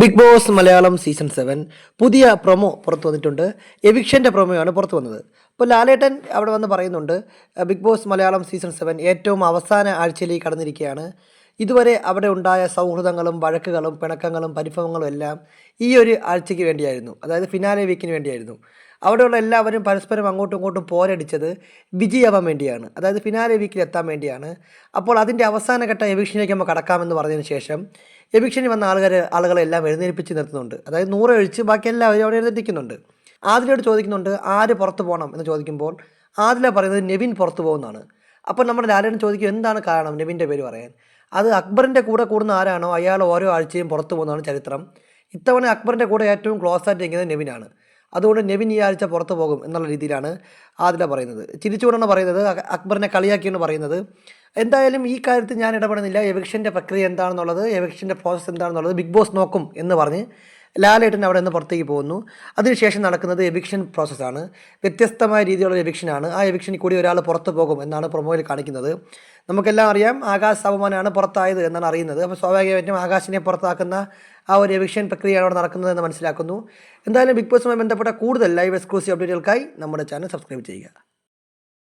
Big Boss Malayalam season seven പുതിയ promo പുറത്തു വന്നിട്ടുണ്ട്. എവിക്ഷന്റെ പ്രൊമോയാണ് പുറത്തു വന്നത്. ഇപ്പോൾ ലാലേട്ടൻ അവിടെ വന്ന് പറയുന്നുണ്ട് Big Boss Malayalam season seven ഏറ്റവും അവസാന ആഴ്ചയിലേക്ക് കടന്നിരിക്കുകയാണ്. ഇതുവരെ അവിടെ ഉണ്ടായ സൗഹൃദങ്ങളും വഴക്കുകളും പിണക്കങ്ങളും പരിഭവങ്ങളും എല്ലാം ഈ ഒരു ആഴ്ചയ്ക്ക് വേണ്ടിയായിരുന്നു. അതായത് ഫിനാലെ വീക്കിന് വേണ്ടിയായിരുന്നു. അവിടെയുള്ള എല്ലാവരും പരസ്പരം അങ്ങോട്ടും ഇങ്ങോട്ടും പോരടിച്ചത് വിജയാവാൻ വേണ്ടിയാണ്. അതായത് ഫിനാലെ വീക്കിൽ എത്താൻ വേണ്ടിയാണ്. അപ്പോൾ അതിന്റെ അവസാനഘട്ട എവിക്ഷനിലേക്ക് നമ്മൾ കടക്കാമെന്ന് പറഞ്ഞതിന് ശേഷം എവിക്ഷനിൽ വന്ന ആളുകൾ ആളുകളെല്ലാം എഴുന്നേൽപ്പിച്ച് നിർത്തുന്നുണ്ട്. അതായത് നൂറ് ഒഴിച്ച് ബാക്കി എല്ലാവരും അവിടെ എഴുന്നേൽപ്പിക്കുന്നുണ്ട് ആദിലോട് ചോദിക്കുന്നുണ്ട് ആര് പുറത്ത് പോകണം എന്ന് ചോദിക്കുമ്പോൾ ആദില പറയുന്നത് നെവിൻ പുറത്ത് പോകുന്നതാണ്. അപ്പോൾ നമ്മുടെ ലാലേട്ടൻ ചോദിക്കും എന്താണ് കാരണം? നെവിന്റെ പേര് പറയാൻ. അത് അക്ബറിന്റെ കൂടെ കൂടുന്ന ആരാണോ അയാൾ ഓരോ ആഴ്ചയും പുറത്തു പോകുന്നതാണ് ചരിത്രം. ഇത്തവണ അക്ബറിന്റെ കൂടെ ഏറ്റവും ക്ലോസ് ആയിട്ട് ഇരിക്കുന്നത് നെവിനാണ്. അതുകൊണ്ട് നെവിൻ ഈ ആഴ്ച പുറത്തു പോകും എന്നുള്ള രീതിയിലാണ് ആദില പറയുന്നത്. ചിരിച്ചുകൊണ്ടാണ് പറയുന്നത് അക- അക്ബറിനെ കളിയാക്കിയാണ് പറയുന്നത്. എന്തായാലും ഈ കാര്യത്തിൽ ഞാൻ ഇടപെടുന്നില്ല. എവിക്ഷന്റെ പ്രക്രിയ എന്താണെന്നുള്ളത് എവിക്ഷന്റെ പ്രോസസ്സ് എന്താണെന്നുള്ളത് ബിഗ് ബോസ് നോക്കും എന്ന് പറഞ്ഞ് ലാലേട്ടൻ അവിടെ നിന്ന് പുറത്തേക്ക് പോകുന്നു. അതിനുശേഷം നടക്കുന്നത് എവിക്ഷൻ പ്രോസസ്സാണ് വ്യത്യസ്തമായ രീതിയിലുള്ള എവിക്ഷനാണ് ആ എവിക്ഷനിൽ കൂടി ഒരാൾ പുറത്തു പോകും എന്നാണ് പ്രൊമോയിൽ കാണിക്കുന്നത്. നമുക്കെല്ലാം അറിയാം ആകാശ് സവമാനാണ് പുറത്തായത് എന്നാണ് അറിയുന്നത്. അപ്പോൾ സ്വാഭാവികമായിട്ടും ആകാശിനെ പുറത്താക്കുന്ന ആ ഒരു എവിക്ഷൻ പ്രക്രിയയാണ് അവിടെ നടക്കുന്നത് എന്ന് മനസ്സിലാക്കുന്നു. എന്തായാലും ബിഗ് ബോസുമായി ബന്ധപ്പെട്ട കൂടുതൽ ലൈവ് എക്സ്ക്ലൂസീവ് അപ്ഡേറ്റുകൾക്കായി നമ്മുടെ ചാനൽ സബ്സ്ക്രൈബ് ചെയ്യുക.